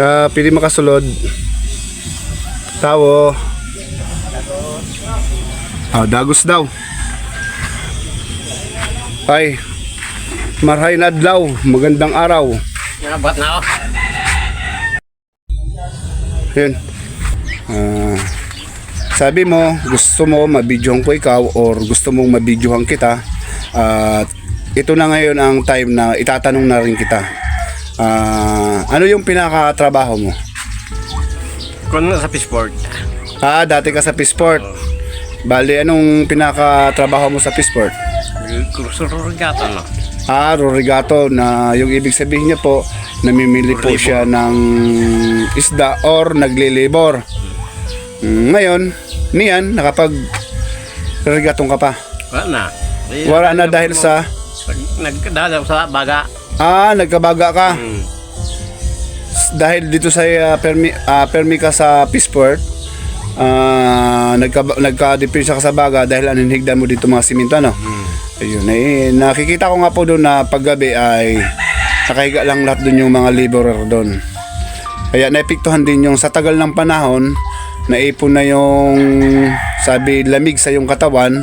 Sa pili makasulod. Tawo. Ah, dagos daw. Ay. Marhay na adlaw, magandang araw. Nabat na ako. Yun. Ah, sabi mo, gusto mo mabidyohan ko ikaw or gusto mong mabidyohan kita. At ito na ngayon ang time na itatanong na rin kita. Ah, ano yung pinakatrabaho mo? Kung na sa Fishport. Ah, dati ka sa Pisport. Bali, anong pinakatrabaho mo sa Pisport? Kursururgato no. Ah, rorigato na yung ibig sabihin niya po, namimili po siya ng isda or naglilibor. Mm, Ngayon, niyan, nakapag rorigatong ka pa. Wala na. Wala na dahil sa, Nagdalaw sa baga. Ah, nagkabaga ka. Hmm. Dahil dito sa ah, permi, ah, permi ka sa Pisport, ah, nagka, nagka-depensa ka sa baga dahil aninhigdan mo dito mga siminto, ano? Ayun, eh, nakikita ko nga po doon na paggabi ay nakahiga lang lahat doon yung mga laborer doon. Kaya naepektuhan din yung sa tagal ng panahon, naipon na yung sabi lamig sa yung katawan,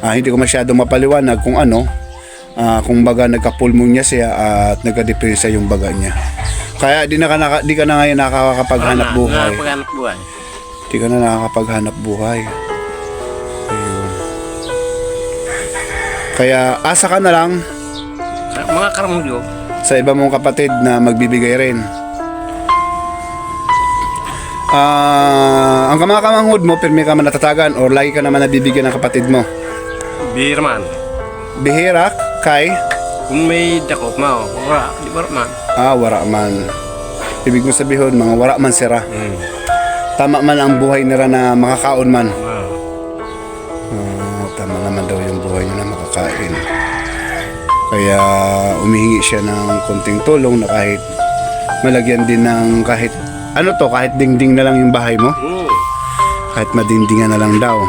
ah, hindi ko masyado mapaliwanag kung ano, ah, kung baga nagka-pulmonya siya at nagka-depensa yung baga niya. Kaya di, na ka, naka- di ka na ngayon nakakapaghanap buhay. Nakapaghanap buhay. Di ka na nakakapaghanap buhay. Ayun. Kaya asa ka na lang Sa mga karamulyo. sa iba mong kapatid na magbibigay rin. Ah, ang kamakamanghod mo, pirmi ka man natatagan or lagi ka naman nabibigyan ng kapatid mo. Birman. Bihira kay Kung may dakop mo, wala. Di ba man? ah, wara man. Ibig mo sabihin, mga wara man sira. Hmm. Tama man ang buhay nila na makakaon man. Wow. Ah, tama naman daw yung buhay niya na makakain. Kaya umihingi siya ng konting tulong na kahit malagyan din ng kahit ano to, kahit dingding na lang yung bahay mo. Hmm. Kahit madingdingan na lang daw.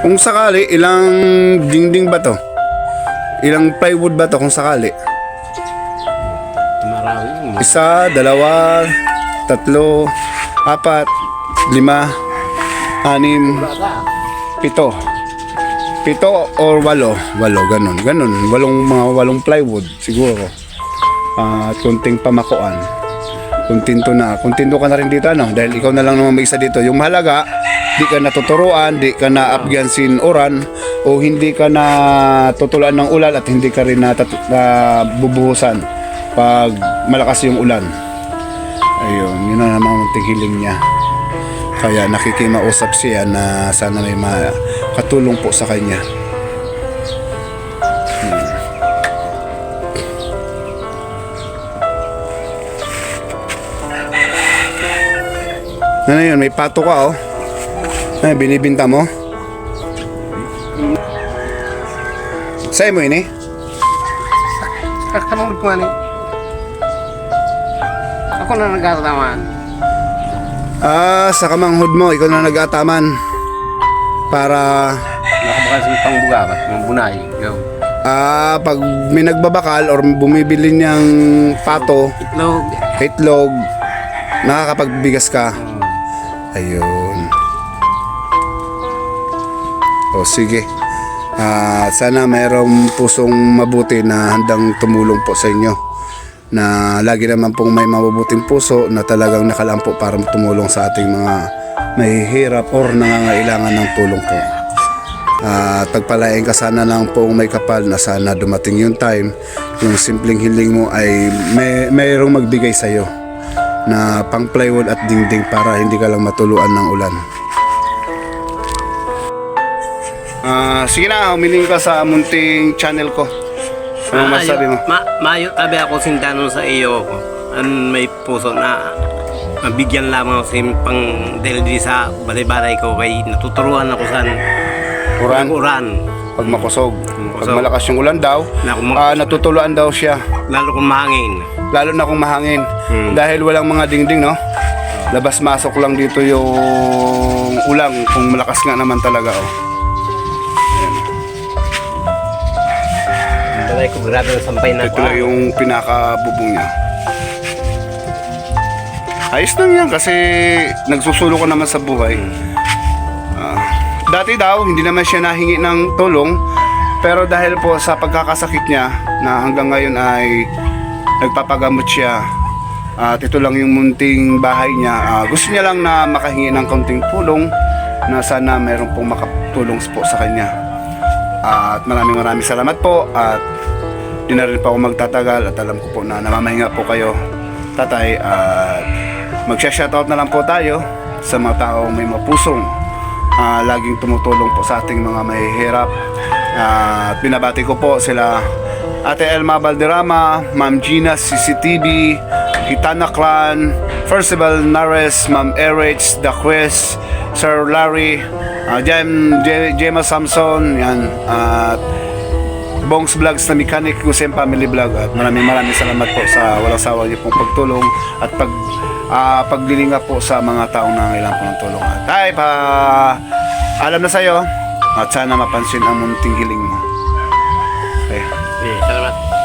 Kung sakali, ilang dingding ba to? Ilang plywood ba to kung sakali? Marami. Isa, dalawa, tatlo, apat, lima, anim, pito. Pito or walo. Walo, ganun. Ganun. Walong mga walong plywood siguro. At kunting pamakuan. Kuntinto na. Kuntinto ka na rin dito ano. Dahil ikaw na lang naman may isa dito. Yung mahalaga, di ka natuturuan, di ka na abgansin oran, o hindi ka na tutulan ng ulan at hindi ka rin na, na bubuhusan pag malakas yung ulan. Ayun, yun na naman ang hiling niya. Kaya nakikimausap siya na sana may makatulong po sa kanya. Hmm. Ano yun? May pato ka oh. Ay, binibinta mo? Sa'yo mo yun eh? Kakamulog ko ni. Ako na nagkataman. Ah, sa kamanghod mo, ikaw na nag-ataman. Para Nakabakas yung pangbuga ba? Yung bunay. Yo. ah, pag may nagbabakal or bumibili niyang pato, Itlog. itlog, nakakapagbigas ka. Ayun. O sige. Ah, sana mayroong pusong mabuti na handang tumulong po sa inyo. Na lagi naman pong may mabubuting puso na talagang nakalampo para tumulong sa ating mga mahihirap or nangangailangan ng tulong po. Ah, pagpalain ka sana lang pong may kapal na sana dumating yung time yung simpleng hiling mo ay may mayroong magbigay sa iyo na pang plywood at dingding para hindi ka lang matuluan ng ulan. Ah, sige na, humiling ka sa munting channel ko. Ano masabi mo? Ma mayo tabi ako sindanon sa iyo ko. An may puso na mabigyan lamang sa pang dahil di sa balay-balay ko kay natuturuan ako sa Uran, uran. pag makusog. Pag Makusog. malakas yung ulan daw, ah, natutuluan daw siya. lalo kung mahangin. Lalo na kung mahangin. Hmm. Dahil walang mga dingding, no? Labas-masok lang dito yung ulang kung malakas nga naman talaga, oh. Balay ko grabe ang sampay na Ito lang yung pinakabubong niya. Ayos lang yan kasi nagsusulo ko naman sa buhay. Ah, dati daw, hindi naman siya nahingi ng tulong. Pero dahil po sa pagkakasakit niya na hanggang ngayon ay nagpapagamot siya at ito lang yung munting bahay niya. ah, gusto niya lang na makahingi ng konting tulong na sana mayroon pong makatulong po sa kanya. at maraming maraming salamat po at di na rin po ako magtatagal at alam ko po na namamahinga po kayo tatay at magsha-shoutout na lang po tayo sa mga taong may mapusong ah, laging tumutulong po sa ating mga mahihirap at binabati ko po sila Ate Elma Valderrama, Ma'am Gina CCTV, Hitana Clan, Percival Nares, Ma'am Erich, The Quest, Sir Larry, uh, Jem, Je- Gemma Samson, yan, at Bongs Vlogs na mechanic Kusem Family Vlog. At maraming maraming salamat po sa walang sawang niyo pong pagtulong at pag ah, uh, paglilinga po sa mga taong nangailangan po ng tulong. At ay pa alam na sa'yo at sana mapansin ang munting hiling mo. Okay. okay salamat.